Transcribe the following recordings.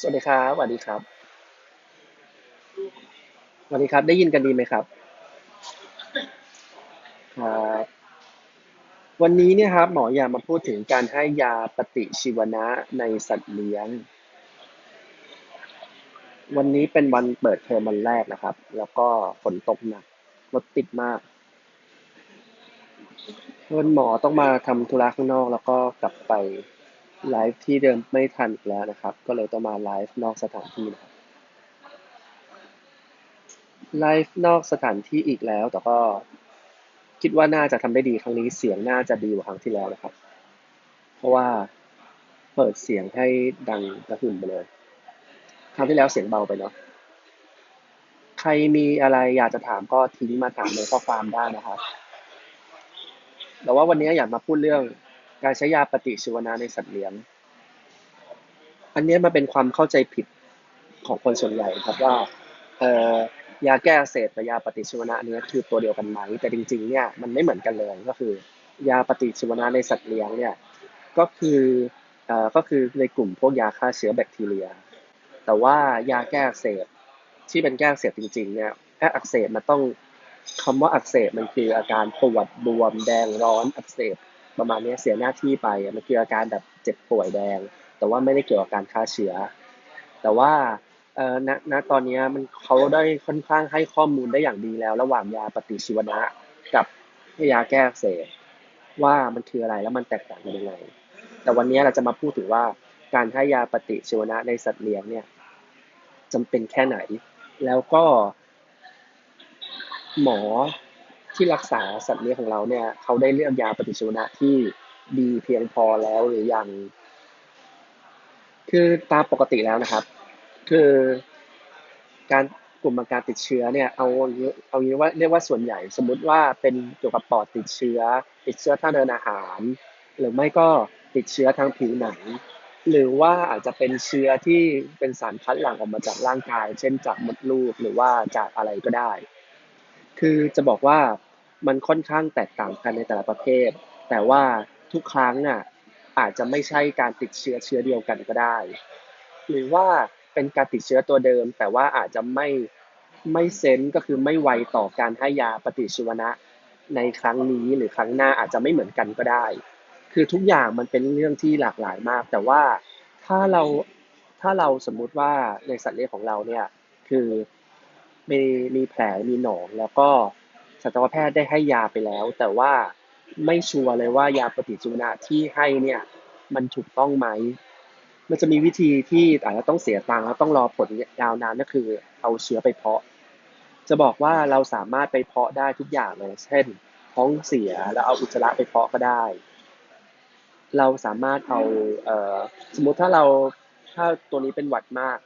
สวัสดีครับสวัสดีครับสวัสดีครับ ได้ยินกันดีไหมครับครับวันนี้เนี่ยครับ หมออยากมาพูดถึงการให้ยาปฏิชีวนะในสัตว์เลี้ยง วันนี้เป็นวันเปิดเทอมวันแรกนะครับ แล้วก็ฝนตกหนักรถติดมากเพื่อนหมอต้องมาทำธุระข้างนอกแล้วก็กลับไป ไลฟ์ที่เดิมไม่ทันอีกแล้วนะครับ ก็เลยต้องมาไลฟ์นอกสถานที่นะครับไลฟ์นอกสถานที่อีกแล้ว แต่ก็คิดว่าน่าจะทำได้ดีครั้งนี้เสียงน่าจะดีกว่าครั้งที่แล้วนะครับ เพราะว่าเปิดเสียงให้ดังกระหึ่มไปเลยครั้งที่แล้วเสียงเบาไปเนาะใครมีอะไรอยากจะถามก็ทิ้งมาถามในข้อความได้นะครับ แต่ว่าวันนี้อยากมาพูดเรื่อง การใช้ยาปฏิชีวนะในสัตว์เลี้ยง อันนี้มันเป็นความเข้าใจผิดของคนส่วนใหญ่ครับว่าเอ่อยาแก้อักเสบกับยาปฏิชีวนะเนี้คือตัวเดียวกันไหมแต่จริงๆเนี่ยมันไม่เหมือนกันเลยก็คือ ยาปฏิชีวนะในสัตว์เลี้ยงเนี่ยก็คือเอ่อก็คือในกลุ่มพวกยาฆ่าเชื้อแบคทีเรีย แต่ว่ายาแก้อักเสบที่เป็นแก้อักเสบจริงๆเนี่ยแก้อักเสบมันต้องคำว่าอักเสบมันคืออาการปวดบวมแดงร้อนอักเสบ ประมาณนี้เสียหน้าที่ไปมันคืออาการแบบเจ็บป่วยแดง แต่ว่าไม่ได้เกี่ยวกับการฆ่าเชื้อ แต่ว่าเอ่อณณตอนนี้มันเขาได้ค่อนข้างให้ข้อมูลได้อย่างดีแล้ว ระหว่างยาปฏิชีวนะกับยาแก้อักเสบว่ามันคืออะไรแล้วมันแตกต่างกันยังไง แต่วันนี้เราจะมาพูดถึงว่าการให้ยาปฏิชีวนะในสัตว์เลี้ยงเนี่ยจำเป็นแค่ไหน แล้วก็หมอ ที่รักษาสัตว์เลี้ยงของเราเนี่ยเขาได้เลือกยาปฏิชีวนะที่ดีเพียงพอแล้วหรือยัง คือตามปกติแล้วนะครับ คือการกลุ่มอาการติดเชื้อเนี่ยเอาเอางี้ว่าเรียกว่าส่วนใหญ่ สมมุติว่าเป็นเกี่ยวกับปอดติดเชื้อ ติดเชื้อทางเดินอาหาร หรือไม่ก็ติดเชื้อทางผิวหนังหรือว่าอาจจะเป็นเชื้อที่เป็นสารคัดหลั่งออกมาจากร่างกาย เช่นจากมดลูกหรือว่าจากอะไรก็ได้ คือจะบอกว่า มันค่อนข้างแตกต่างกันในแต่ละประเภท แต่ว่าทุกครั้งอะอาจจะไม่ใช่การติดเชื้อเชื้อเดียวกันก็ได้ หรือว่าเป็นการติดเชื้อตัวเดิม แต่ว่าอาจจะไม่ไม่เซนส์ก็คือไม่ไวต่อการให้ยาปฏิชีวนะในครั้งนี้หรือครั้งหน้าอาจจะไม่เหมือนกันก็ได้ คือทุกอย่างมันเป็นเรื่องที่หลากหลายมาก แต่ว่าถ้าเราถ้าเราสมมุติว่าในสัตว์เลี้ยงของเราเนี่ยคือมีมีแผลมีหนองแล้วก็ สัตวแพทย์ได้ให้ยาไปแล้ว แต่ว่าไม่ชัวร์เลยว่ายาปฏิชีวนะที่ให้เนี่ยมันถูกต้องไหม มันจะมีวิธีที่อาจจะต้องเสียตังค์แล้วต้องรอผลยาวนานก็คือเอาเชื้อไปเพาะ จะบอกว่าเราสามารถไปเพาะได้ทุกอย่างเลย เช่น ท้องเสียแล้วเอาอุจจาระไปเพาะก็ได้ เราสามารถเอาเอ่อสมมติถ้าเราถ้าตัวนี้เป็นหวัดมาก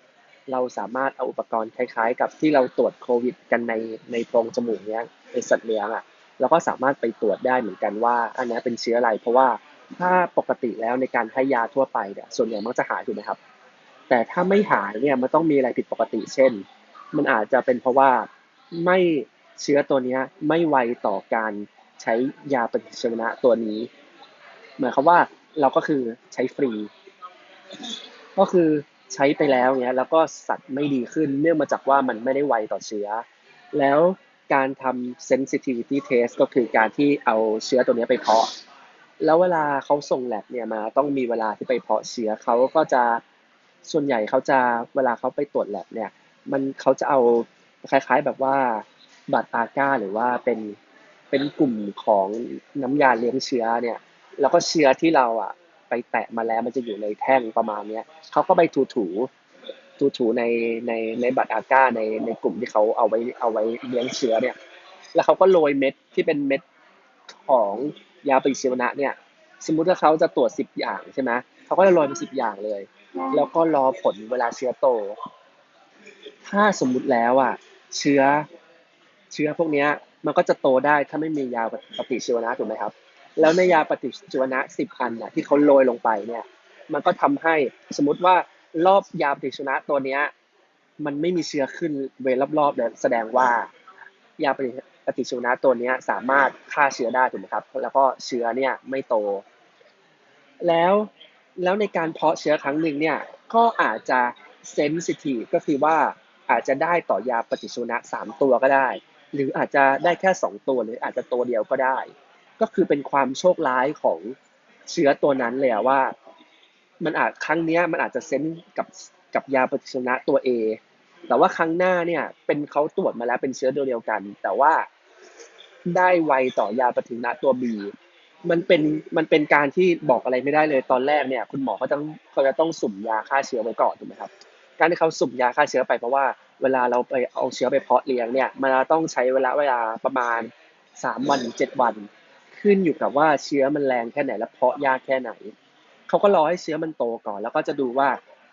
เราสามารถเอาอุปกรณ์คล้าย ๆ กับที่เราตรวจโควิด กันในในโพรงจมูกเนี้ย ในสัตว์เลี้ยงอะเราก็สามารถไปตรวจได้เหมือนกันว่า อันนี้เป็นเชื้ออะไร เพราะว่าถ้าปกติแล้วในการให้ยาทั่วไปเนี่ยส่วนใหญ่มักจะหายถูกไหมครับ แต่ถ้าไม่หายเนี่ยมันต้องมีอะไรผิดปกติ เช่น มันอาจจะเป็นเพราะว่าไม่เชื้อตัวนี้ไม่ไวต่อการใช้ยาปฏิชีวนะตัวนี้หมายความว่าเราก็คือใช้ฟรี ก็คือใช้ไปแล้วเนี้ยแล้วก็สัตว์ไม่ดีขึ้นเนื่องมาจากว่ามันไม่ได้ไวต่อเชื้อ แล้ว การทำ sensitivity test ก็คือการที่เอาเชื้อตัวนี้ไปเพาะ แล้วเวลาเขาส่งแลบเนี่ยมาต้องมีเวลาที่ไปเพาะเชื้อเขาก็จะส่วนใหญ่เขาจะเวลาเขาไปตรวจแลบเนี่ย มันเขาจะเอาคล้ายๆแบบว่าบัตรอาก้าหรือว่าเป็นเป็นกลุ่มของน้ำยาเลี้ยงเชื้อเนี่ย แล้วก็เชื้อที่เราอะไปแตะมาแล้วมันจะอยู่ในแท่งประมาณเนี้ยเขาก็ไปถูถู ถูถูในในในบัตรอาก้าในในกลุ่มที่เขาเอาไว้เอาไว้เลี้ยงเชื้อเนี่ย แล้วเขาก็โรยเม็ดที่เป็นเม็ดของยาปฏิชีวนะเนี่ย สมมุติถ้าเขาจะตรวจสิบอย่างใช่ไหมเขาก็จะโรยไปสิบอย่างเลย แล้วก็รอผลเวลาเชื้อโต ถ้าสมมุติแล้วอะเชื้อเชื้อพวกเนี้ยมันก็จะโตได้ถ้าไม่มียาปฏิชีวนะถูกไหมครับ แล้วในยาปฏิชีวนะสิบอันน่ะที่เขาโรยลงไปเนี่ย มันก็ทำให้สมมติว่า รอบยาปฏิชีวนะตัวเนี้ย มันไม่มีเชื้อขึ้นเวรรอบๆเลยแสดงว่ายาปฏิปฏิชีวนะตัวเนี้ยสามารถฆ่าเชื้อได้ถูกไหมครับ แล้วก็เชื้อเนี่ยไม่โต แล้วแล้วในการเพาะเชื้อครั้งหนึ่งเนี่ยก็อาจจะเซนซิทีฟก็คือว่าอาจจะได้ต่อยาปฏิชีวนะสามตัวก็ได้ หรืออาจจะได้แค่สองตัวหรืออาจจะตัวเดียวก็ได้ ก็คือเป็นความโชคร้ายของเชื้อตัวนั้นเลยว่า มันอาจครั้งนี้มันอาจจะเซนกับกับยาปฏิชีวนะตัว A แต่ว่าครั้งหน้าเนี่ยเป็นเขาตรวจมาแล้วเป็นเชื้อตัวเดียวกัน แต่ว่าได้ไวต่อยาปฏิชีวนะตัว B มันเป็นมันเป็นการที่บอกอะไรไม่ได้เลยตอนแรกเนี่ย คุณหมอเขาต้องเขาจะต้องสุ่มยาฆ่าเชื้อไว้ก่อนถูกไหมครับการที่เขาสุ่มยาฆ่าเชื้อไปเพราะว่าเวลาเราไปเอาเชื้อไปเพาะเลี้ยงเนี่ยมันต้องใช้เวลาเวลาประมาณสามวันถึงเจ็ดวัน ขึ้นอยู่กับว่าเชื้อมันแรงแค่ไหนและเพาะยากแค่ไหน เขาก็รอให้เชื้อมันโตก่อน แล้วก็จะดูว่า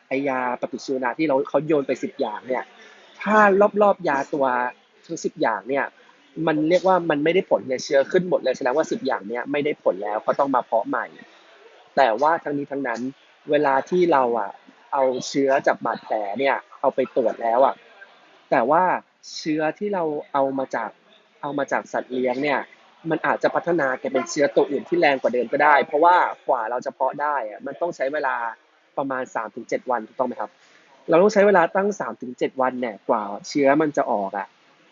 ไอยาปฏิชีวนะที่เราเขาโยนไปสิบอย่างเนี่ย ถ้ารอบๆยาตัวทั้งสิบอย่างเนี่ย มันเรียกว่ามันไม่ได้ผลเนี่ยเชื้อขึ้นหมดเลยแสดงว่าสิบอย่างเนี้ยไม่ได้ผลแล้วเขาต้องมาเพาะใหม่ แต่ว่าทั้งนี้ทั้งนั้นเวลาที่เราอะเอาเชื้อจากบาดแผลเนี่ยเอาไปตรวจแล้วอะแต่ว่าเชื้อที่เราเอามาจากเอามาจากสัตว์เลี้ยงเนี่ย มันอาจจะพัฒนาแกเป็นเชื้อตัวอื่นที่แรงกว่าเดิมก็ได้ เพราะว่ากว่าเราจะเพาะได้อะมันต้องใช้เวลาประมาณสามถึงเจ็ดวันถูกต้องไหมครับ เราต้องใช้เวลาตั้งสามถึงเจ็ดวันเนี่ยกว่าเชื้อมันจะออกอะ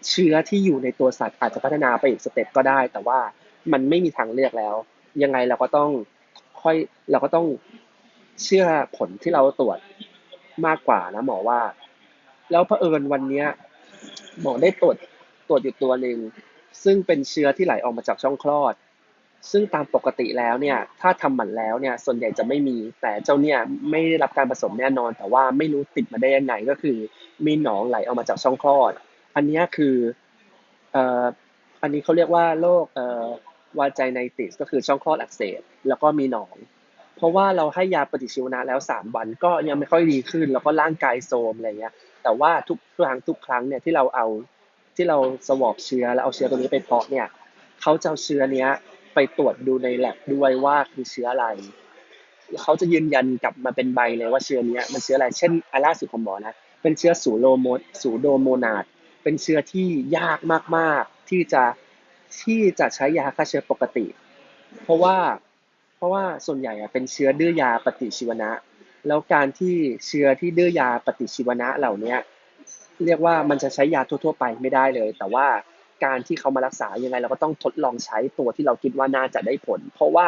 เชื้อที่อยู่ในตัวสัตว์อาจจะพัฒนาไปอีกสเต็ปก็ได้ แต่ว่ามันไม่มีทางเลือกแล้ว ยังไงเราก็ต้องค่อยเราก็ต้องเชื่อผลที่เราตรวจมากกว่านะหมอว่า แล้วเผอิญวันเนี้ยหมอได้ตรวจตรวจอยู่ตัวหนึ่ง ซึ่งเป็นเชื้อที่ไหลออกมาจากช่องคลอด ซึ่งตามปกติแล้วเนี่ย ถ้าทำหมันแล้วเนี่ย ส่วนใหญ่จะไม่มี แต่เจ้าเนี่ยไม่ได้รับการผสมแน่นอน แต่ว่าไม่รู้ติดมาได้ยังไงก็คือ มีหนองไหลออกมาจากช่องคลอด อันนี้คือเอ่ออันนี้เขาเรียกว่าโรคเอ่อวาไจไนติสก็คือช่องคลอดอักเสบแล้วก็มีหนอง เพราะว่าเราให้ยาปฏิชีวนะแล้วสามวันก็ยังไม่ค่อยดีขึ้น แล้วก็ร่างกายโทรมอะไรเงี้ยแต่ว่าทุกครั้งทุกครั้งเนี่ยที่เราเอา ที่เราสวอปเชื้อแล้วเอาเชื้อตัวนี้ไปเพาะเนี่ยเขาจะเอาเชื้อเนี้ยไปตรวจดูในแลบด้วยว่าคือเชื้ออะไรเขาจะยืนยันกลับมาเป็นใบเลยว่าเชื้อเนี้ยมันเชื้ออะไร เช่นอาล่าสุดของหมอนะ เป็นเชื้อสูโรโมสูโดโมนาด เป็นเชื้อที่ยากมากๆ ที่จะที่จะใช้ยาฆ่าเชื้อปกติ เพราะว่าเพราะว่าส่วนใหญ่อะเป็นเชื้อดื้อยาปฏิชีวนะ แล้วการที่เชื้อที่ดื้อยาปฏิชีวนะเหล่าเนี้ย เรียกว่ามันจะใช้ยาทั่ว ๆ ไปไม่ได้เลย แต่ว่าการที่เขามารักษายังไงเราก็ต้องทดลองใช้ตัวที่เราคิดว่าน่าจะได้ผล เพราะว่า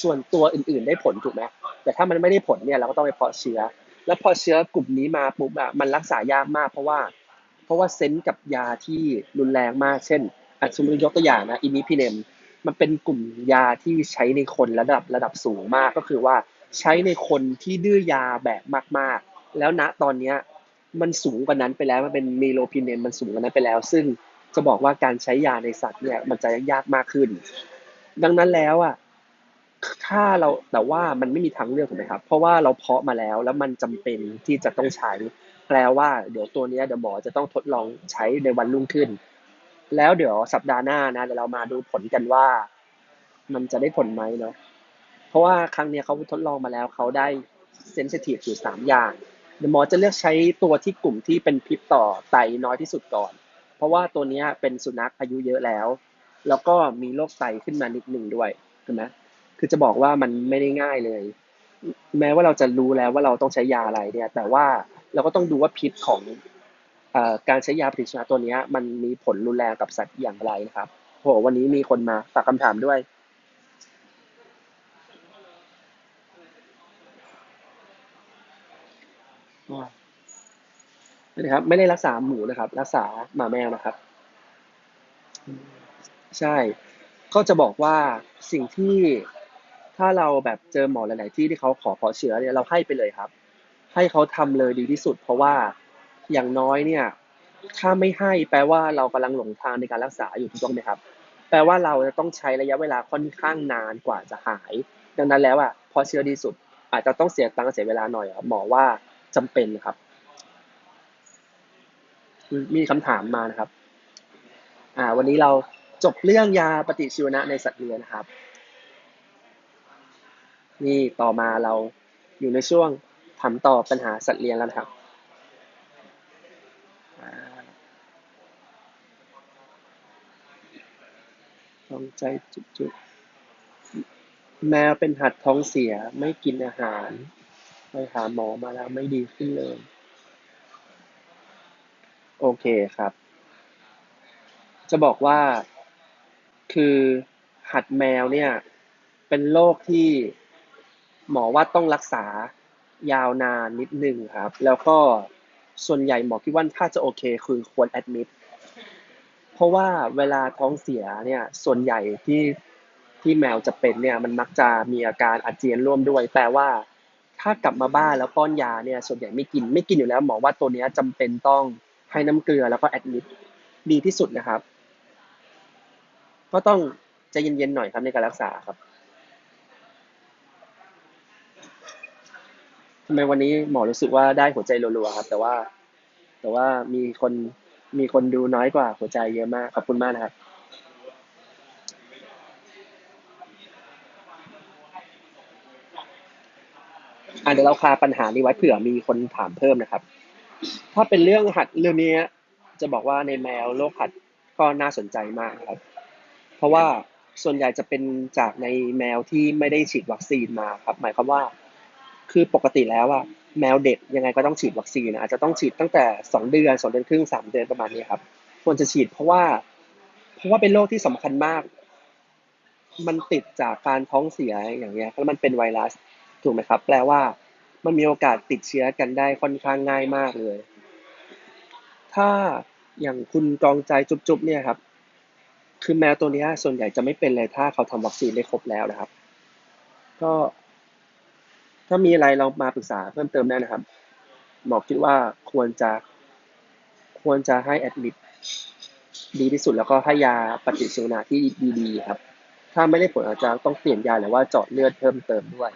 ส่วนตัวอื่น ๆ ได้ผลถูกไหมแต่ถ้ามันไม่ได้ผลเนี่ยเราก็ต้องไปเพาะเชื้อ แล้วพอเชื้อกลุ่มนี้มาปุ๊บอะมันรักษายากมาก เพราะว่า เพราะว่าเซนส์กับยาที่รุนแรงมาก เช่นอัสมมติยกตัวอย่างนะอิมิพิเนมมันเป็นกลุ่มยาที่ใช้ในคนระดับระดับสูงมากก็คือว่าใช้ในคนที่ดื้อยาแบบมากๆ แล้วณตอนเนี้ย มันสูงกว่านั้นไปแล้วมันเป็นเมโลพินเนมมันสูงกว่านั้นไปแล้ว ซึ่งจะบอกว่าการใช้ยาในสัตว์เนี่ยมันจะยากมากขึ้น ดังนั้นแล้วอะถ้าเราแต่ว่ามันไม่มีทางเลือกถูกไหมครับ เพราะว่าเราเพาะมาแล้วแล้วมันจำเป็นที่จะต้องใช้ แปลว่าเดี๋ยวตัวนี้เดี๋ยวหมอจะต้องทดลองใช้ในวันรุ่งขึ้น แล้วเดี๋ยวสัปดาห์หน้านะเดี๋ยวเรามาดูผลกันว่า มันจะได้ผลไหมเนาะเพราะว่าครั้งนี้เขาทดลองมาแล้วเขาได้เซนซิทีฟอยู่สามอย่าง เดี๋ยวหมอจะเลือกใช้ตัวที่กลุ่มที่เป็นพิษต่อไตน้อยที่สุดก่อน เพราะว่าตัวนี้เป็นสุนัขอายุเยอะแล้ว แล้วก็มีโรคไตขึ้นมานิดหนึ่งด้วยเห็นไหมคือจะบอกว่ามันไม่ได้ง่ายเลย แม้ว่าเราจะรู้แล้วว่าเราต้องใช้ยาอะไรเนี่ย แต่ว่าเราก็ต้องดูว่าพิษของการใช้ยาปฏิชีวนะตัวนี้มันมีผลรุนแรงกับสัตว์อย่างไรนะครับโหวันนี้มีคนมาฝากคำถามด้วย นะครับ ไม่ได้รักษาหมูนะครับ รักษาหมาแมวนะครับ ใช่ ก็จะบอกว่าสิ่งที่ถ้าเราแบบเจอหมอหลาย ๆ ที่ที่เขาขอเพาะเชื้อเนี่ยเราให้ไปเลยครับ ให้เขาทำเลยดีที่สุด เพราะว่าอย่างน้อยเนี่ย ถ้าไม่ให้แปลว่าเรากำลังหลงทางในการรักษาอยู่ถูกต้องไหมครับ แปลว่าเราจะต้องใช้ระยะเวลาค่อนข้างนานกว่าจะหาย ดังนั้นแล้วอะพอเชื้อดีสุด อาจจะต้องเสียตังค์เสียเวลาหน่อยหมอว่าจำเป็นครับ มีคำถามมานะครับ อ่า วันนี้เราจบเรื่องยาปฏิชีวนะในสัตว์เลี้ยงนะครับ นี่ต่อมาเราอยู่ในช่วงถามตอบปัญหาสัตว์เลี้ยงแล้วนะครับท้องใจจุดๆ แมวเป็นหัดท้องเสียไม่กินอาหาร ไปหาหมอมาแล้วไม่ดีขึ้นเลย โอเคครับ จะบอกว่าคือหัดแมวเนี่ย เป็นโรคที่หมอว่าต้องรักษายาวนานนิดนึงครับ แล้วก็ส่วนใหญ่หมอคิดว่าถ้าจะโอเคคือควรแอดมิดเพราะว่าเวลาท้องเสียเนี่ย ส่วนใหญ่ที่ที่แมวจะเป็นเนี่ย มันมักจะมีอาการอาเจียนร่วมด้วย แปลว่า ถ้ากลับมาบ้านแล้วป้อนยาเนี่ย ส่วนใหญ่ไม่กินไม่กินอยู่แล้ว หมอว่าตัวเนี้ยจำเป็นต้อง ให้น้ำเกลือแล้วก็แอดมิดดีที่สุดนะครับ ก็ต้องใจเย็นๆหน่อยครับในการรักษาครับทำไมวันนี้หมอรู้สึกว่าได้หัวใจรัวๆครับ แต่ว่า แต่ว่ามีคนมีคนดูน้อยกว่าหัวใจเยอะมากขอบคุณมากนะครับอะเดี๋ยวเราคาปัญหานี้ไว้เผื่อมีคนถามเพิ่มนะครับ ถ้าเป็นเรื่องหัดเรื่องนี้จะบอกว่าในแมวโรคหัดก็น่าสนใจมากครับ เพราะว่าส่วนใหญ่จะเป็นจากในแมวที่ไม่ได้ฉีดวัคซีนมาครับ หมายความว่า คือปกติแล้วอะแมวเด็กยังไงก็ต้องฉีดวัคซีนอาจจะต้องฉีดตั้งแต่สองเดือนสองเดือนครึ่งสามเดือนประมาณนี้ครับ ควรจะฉีดเพราะว่า เพราะว่าเป็นโรคที่สำคัญมาก มันติดจากการท้องเสียอย่างเงี้ยแล้วมันเป็นไวรัสถูกไหมครับ แปลว่ามันมีโอกาสติดเชื้อกันได้ค่อนข้างง่ายมากเลย ถ้าอย่างคุณกองใจจุ๊บๆเนี่ยครับ คือแมวตัวนี้ส่วนใหญ่จะไม่เป็นเลยถ้าเขาทำวัคซีนได้ครบแล้วนะครับ ก็ ถ้ามีอะไรเรามาปรึกษาเพิ่มเติมได้นะครับ หมอคิดว่าควรจะ ควรจะให้แอดมิดดีที่สุดแล้วก็ให้ยาปฏิชีวนะที่ดีๆครับ ถ้าไม่ได้ผลอาจจะต้องเปลี่ยนยาหรือว่าเจาะเลือดเพิ่มเติมด้วย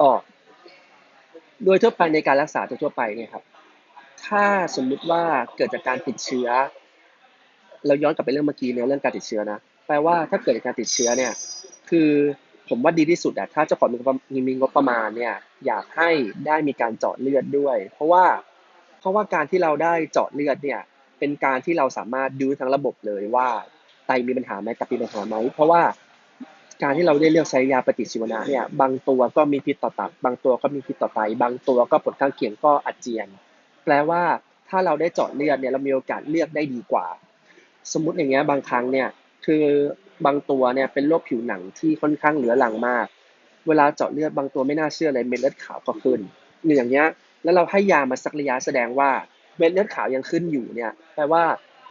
อ๋อโดยทั่วไปในการรักษาทั่วไปเนี่ยครับ ถ้าสมมุติว่าเกิดจากการติดเชื้อ เราย้อนกลับไปเรื่องเมื่อกี้เนี่ยเรื่องการติดเชื้อนะแปลว่าถ้าเกิดการติดเชื้อเนี่ย คือผมว่าดีที่สุดอะถ้าเจ้าของมีมีงบประมาณเนี่ย อยากให้ได้มีการเจาะเลือดด้วย เพราะว่าเพราะว่าการที่เราได้เจาะเลือดเนี่ย เป็นการที่เราสามารถดูทั้งระบบเลยว่าไตมีปัญหาไหมกับมีปัญหาไหมเพราะว่าการที่เราได้เลือกใช้ยาปฏิชีวนะเนี่ย บางตัวก็มีพิษต่อตับ บางตัวก็มีพิษต่อไต บางตัวก็ผลข้างเคียงก็อาเจียน แปลว่าถ้าเราได้เจาะเลือดเนี่ยเรามีโอกาสเลือกได้ดีกว่า สมมุติอย่างเงี้ยบางครั้งเนี่ยคือบางตัวเนี่ยเป็นโรคผิวหนังที่ค่อนข้างเหลือหลังมาก เวลาเจาะเลือดบางตัวไม่น่าเชื่อเลยเม็ดเลือดขาวก็ขึ้นอย่างเงี้ยแล้วเราให้ยามาสักระยะแสดงว่าเม็ดเลือดขาวยังขึ้นอยู่เนี่ยแปลว่า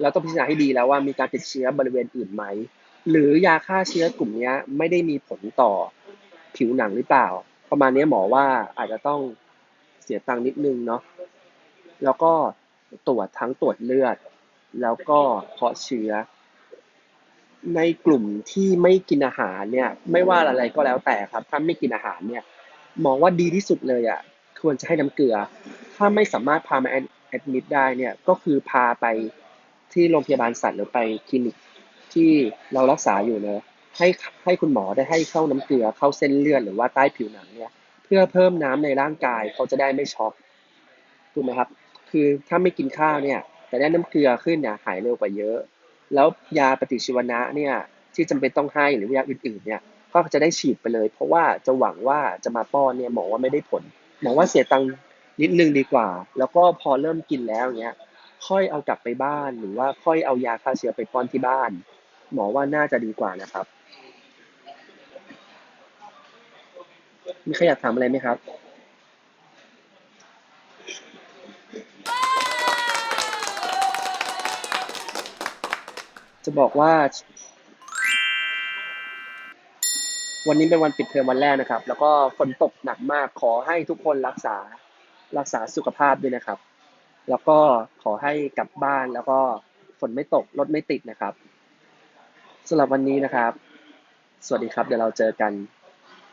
เราต้องพิจารณาให้ดีแล้วว่ามีการติดเชื้อบริเวณอื่นไหม หรือยาฆ่าเชื้อกลุ่มนี้ไม่ได้มีผลต่อผิวหนังหรือเปล่า ประมาณนี้หมอว่าอาจจะต้องเสียตังค์นิดนึงเนาะ แล้วก็ตรวจทั้งตรวจเลือด แล้วก็เพาะเชื้อ ในกลุ่มที่ไม่กินอาหารเนี่ย ไม่ว่าอะไรก็แล้วแต่ครับ ถ้าไม่กินอาหารเนี่ย มองว่าดีที่สุดเลยอะควรจะให้น้ำเกลือ ถ้าไม่สามารถพามาแอดมิดได้เนี่ยก็คือพาไปที่โรงพยาบาลสัตว์หรือไปคลินิกที่เรารักษาอยู่เนอะให้ให้คุณหมอได้ให้เข้าน้ำเกลือเข้าเส้นเลือดหรือว่าใต้ผิวหนังเนี่ย เพื่อเพิ่มน้ำในร่างกายเขาจะได้ไม่ช็อกถูกไหมครับ คือถ้าไม่กินข้าวเนี่ย แต่ได้น้ำเกลือขึ้นเนี่ยหายเร็วกว่าเยอะ แล้วยาปฏิชีวนะเนี่ยที่จำเป็นต้องให้หรือยาอื่นๆเนี่ยก็จะได้ฉีดไปเลย เพราะว่าจะหวังว่าจะมาป้อนเนี่ยหมอว่าไม่ได้ผลหมอว่าเสียตังค์นิดนึงดีกว่า แล้วก็พอเริ่มกินแล้วเนี้ยค่อยเอากลับไปบ้านหรือว่าค่อยเอายาฆ่าเชื้อไปป้อนที่บ้าน หมอว่าน่าจะดีกว่านะครับ มีใครอยากถามอะไรไหมครับ จะบอกว่า วันนี้เป็นวันปิดเทอมวันแรกนะครับ แล้วก็ฝนตกหนักมากขอให้ทุกคนรักษารักษาสุขภาพด้วยนะครับ แล้วก็ขอให้กลับบ้านแล้วก็ฝนไม่ตกรถไม่ติดนะครับสำหรับวันนี้นะครับ สวัสดีครับ เดี๋ยวเราเจอกัน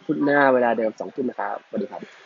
พุธหน้าเวลาเดิมสองทุ่มนะครับสวัสดีครับ